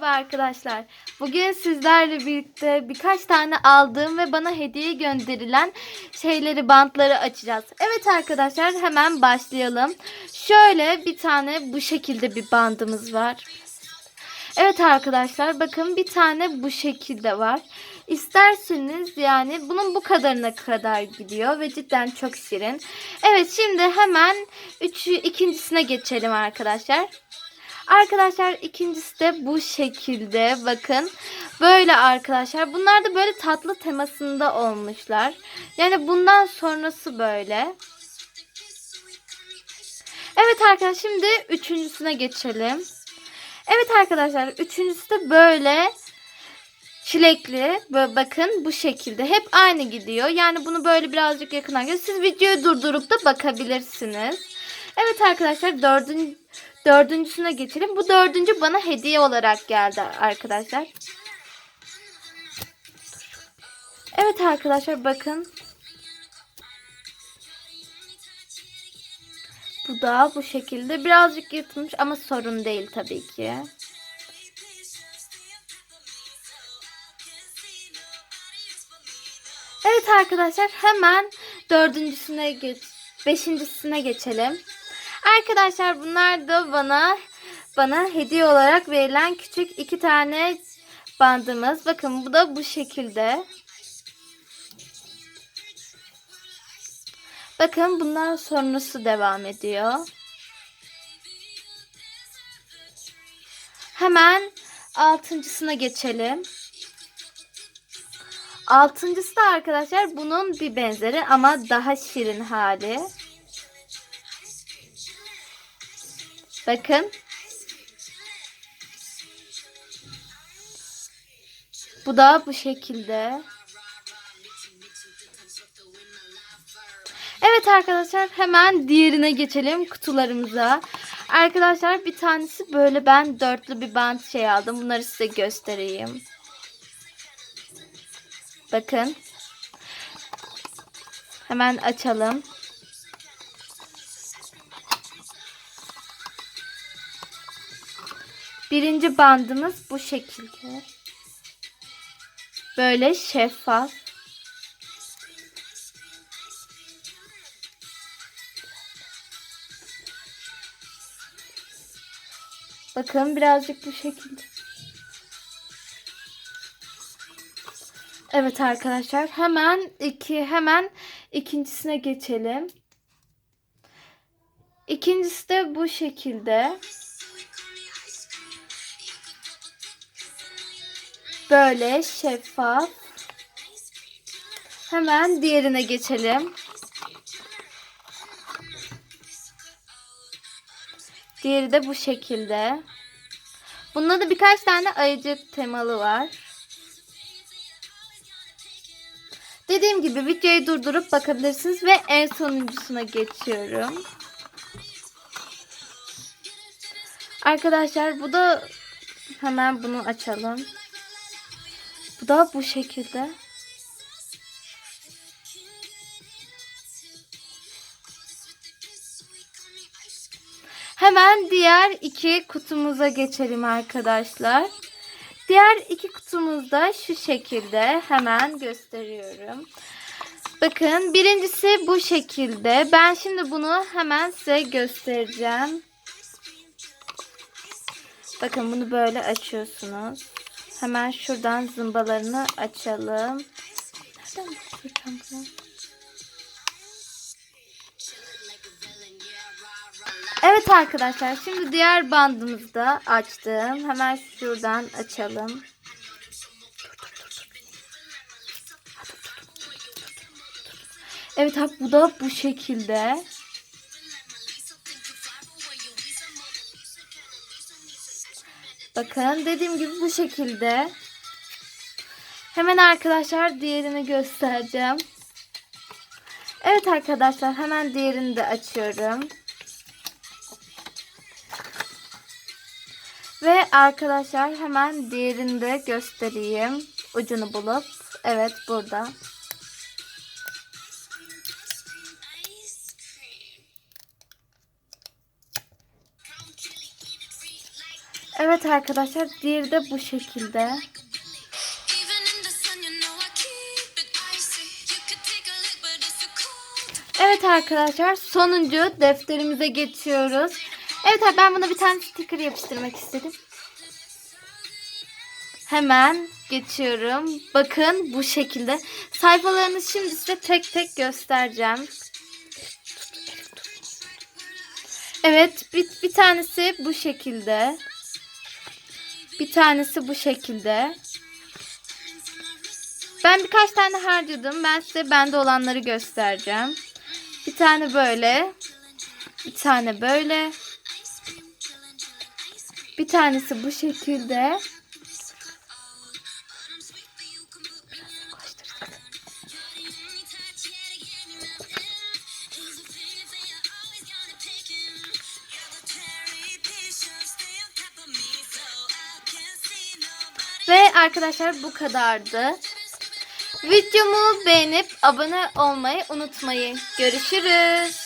Merhaba arkadaşlar. Bugün sizlerle birlikte birkaç tane aldığım ve bana hediye gönderilen şeyleri, bantları açacağız. Evet arkadaşlar hemen başlayalım. Şöyle bir tane bu şekilde bir bandımız var. Evet arkadaşlar bakın bir tane bu şekilde var. İsterseniz yani bunun bu kadarına kadar gidiyor ve cidden çok şirin. Evet şimdi hemen üçü, ikincisine geçelim arkadaşlar. Arkadaşlar ikincisi de bu şekilde bakın. Böyle arkadaşlar. Bunlar da böyle tatlı temasında olmuşlar. Yani bundan sonrası böyle. Evet arkadaşlar şimdi üçüncüsüne geçelim. Evet arkadaşlar üçüncüsü de böyle çilekli. Böyle bakın bu şekilde. Hep aynı gidiyor. Yani bunu böyle birazcık yakından görüyoruz. Siz videoyu durdurup da bakabilirsiniz. Evet arkadaşlar dördüncü, dördüncüsüne geçelim. Bu dördüncü bana hediye olarak geldi arkadaşlar. Evet arkadaşlar bakın. Bu da bu şekilde birazcık yırtılmış ama sorun değil tabii ki. Evet arkadaşlar hemen dördüncüsüne geç, beşincisine geçelim. Arkadaşlar bunlar da bana bana hediye olarak verilen küçük iki tane bandımız. Bakın bu da bu şekilde. Bakın bundan sonrası devam ediyor. Hemen altıncısına geçelim. Altıncısı da arkadaşlar bunun bir benzeri ama daha şirin hali. Bakın. Bu da bu şekilde. Evet arkadaşlar hemen diğerine geçelim kutularımıza. Arkadaşlar bir tanesi böyle ben dörtlü bir bant şey aldım. Bunları size göstereyim. Bakın. Hemen açalım. Birinci bandımız bu şekilde. Böyle şeffaf. Bakın birazcık bu şekilde. Evet arkadaşlar hemen iki hemen ikincisine geçelim. İkincisi de bu şekilde. Böyle şeffaf. Hemen diğerine geçelim. Diğeri de bu şekilde. Bunda da birkaç tane ayıcık temalı var. Dediğim gibi videoyu durdurup bakabilirsiniz ve en sonuncusuna geçiyorum. Arkadaşlar bu da hemen bunu açalım. Da bu şekilde. Hemen diğer iki kutumuza geçelim arkadaşlar. Diğer iki kutumuzda şu şekilde hemen gösteriyorum. Bakın birincisi bu şekilde. Ben şimdi bunu hemen size göstereceğim. Bakın bunu böyle açıyorsunuz. Hemen şuradan zımbalarını açalım. Nereden bakacağım bunu? Evet arkadaşlar şimdi diğer bandımızı da açtım. Hemen şuradan açalım. Evet bu da bu şekilde. Bakın dediğim gibi bu şekilde. Hemen arkadaşlar diğerini göstereceğim. Evet arkadaşlar hemen diğerini de açıyorum. Ve arkadaşlar hemen diğerini de göstereyim. Ucunu bulup. Evet burada. Evet arkadaşlar diğeri de bu şekilde. Evet arkadaşlar sonuncu defterimize geçiyoruz. Evet abi ben buna bir tane sticker yapıştırmak istedim. Hemen geçiyorum. Bakın bu şekilde. Sayfalarını şimdi size tek tek göstereceğim. Evet bir, bir tanesi bu şekilde. Bir tanesi bu şekilde. Ben birkaç tane harcadım. Ben size bende olanları göstereceğim. Bir tane böyle. Bir tane böyle. Bir tanesi bu şekilde. Ve arkadaşlar bu kadardı. Videomu beğenip abone olmayı unutmayın. Görüşürüz.